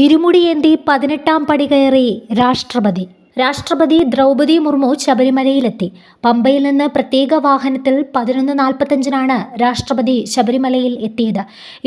ഇരുമുടിയേന്തി പതിനെട്ടാം പടി കയറി രാഷ്ട്രപതി. രാഷ്ട്രപതി ദ്രൗപദി മുർമു ശബരിമലയിലെത്തി. പമ്പയിൽ നിന്ന് പ്രത്യേക വാഹനത്തിൽ പതിനൊന്ന് നാൽപ്പത്തഞ്ചിനാണ് രാഷ്ട്രപതി ശബരിമലയിൽ എത്തിയത്.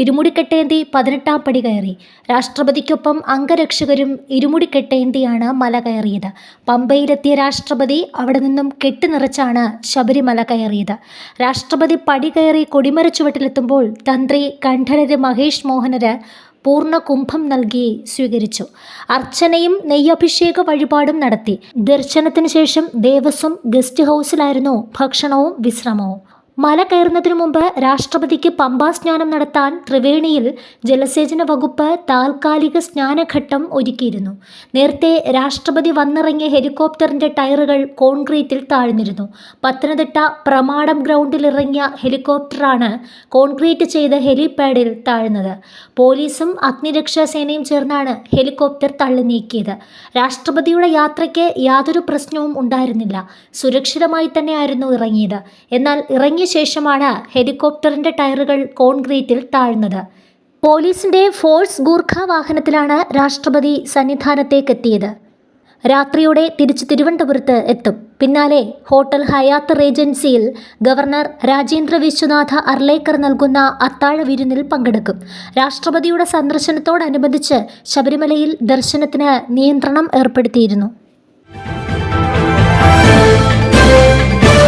ഇരുമുടിക്കെട്ടേന്തി പതിനെട്ടാം പടി കയറി. രാഷ്ട്രപതിക്കൊപ്പം അംഗരക്ഷകരും ഇരുമുടിക്കെട്ടേന്തിയാണ് മല കയറിയത്. പമ്പയിലെത്തിയ രാഷ്ട്രപതി അവിടെ നിന്നും കെട്ടുനിറച്ചാണ് ശബരിമല കയറിയത്. രാഷ്ട്രപതി പടി കയറി കൊടിമര ചുവട്ടിലെത്തുമ്പോൾ തന്ത്രി കണ്ഠരര് മഹേഷ് മോഹനര് പൂർണ കുംഭം നൽകി സ്വീകരിച്ചു. അർച്ചനയും നെയ്യഭിഷേക വഴിപാടും നടത്തി. ദർശനത്തിന് ശേഷം ദേവസ്വം ഗസ്റ്റ് ഹൗസിലായിരുന്നു ഭക്ഷണവും വിശ്രമവും. മല കയറുന്നതിനു മുമ്പ് രാഷ്ട്രപതിക്ക് പമ്പാ സ്നാനം നടത്താൻ ത്രിവേണിയിൽ ജലസേചന വകുപ്പ് താൽക്കാലിക സ്നാനഘട്ടം ഒരുക്കിയിരുന്നു. നേരത്തെ രാഷ്ട്രപതി വന്നിറങ്ങിയ ഹെലികോപ്റ്ററിന്റെ ടയറുകൾ കോൺക്രീറ്റിൽ താഴ്ന്നിരുന്നു. പത്തനംതിട്ട പ്രമാടം ഗ്രൗണ്ടിൽ ഇറങ്ങിയ ഹെലികോപ്റ്ററാണ് കോൺക്രീറ്റ് ചെയ്ത ഹെലിപാഡിൽ താഴ്ന്നത്. പോലീസും അഗ്നിരക്ഷാ സേനയും ചേർന്നാണ് ഹെലികോപ്റ്റർ തള്ളി നീക്കിയത് രാഷ്ട്രപതിയുടെ യാത്രയ്ക്ക് യാതൊരു പ്രശ്നവും ഉണ്ടായിരുന്നില്ല. സുരക്ഷിതമായി തന്നെയായിരുന്നു ഇറങ്ങിയത്. എന്നാൽ ഇറങ്ങിയ ശേഷമാണ് ഹെലികോപ്റ്ററിന്റെ ടയറുകൾ കോൺക്രീറ്റിൽ താഴ്ന്നത്. പോലീസിന്റെ ഫോഴ്സ് ഗൂർഖ വാഹനത്തിലാണ് രാഷ്ട്രപതി സന്നിധാനത്തേക്കെത്തിയത്. രാത്രിയോടെ തിരിച്ച് തിരുവനന്തപുരത്ത് എത്തും. പിന്നാലെ ഹോട്ടൽ ഹയാത്ത് റേജൻസിയിൽ ഗവർണർ രാജേന്ദ്ര വിശ്വനാഥ അർലേക്കർ നൽകുന്ന അത്താഴ വിരുന്നിൽ പങ്കെടുക്കും. രാഷ്ട്രപതിയുടെ സന്ദർശനത്തോടനുബന്ധിച്ച് ശബരിമലയിൽ ദർശനത്തിന് നിയന്ത്രണം ഏർപ്പെടുത്തിയിരുന്നു.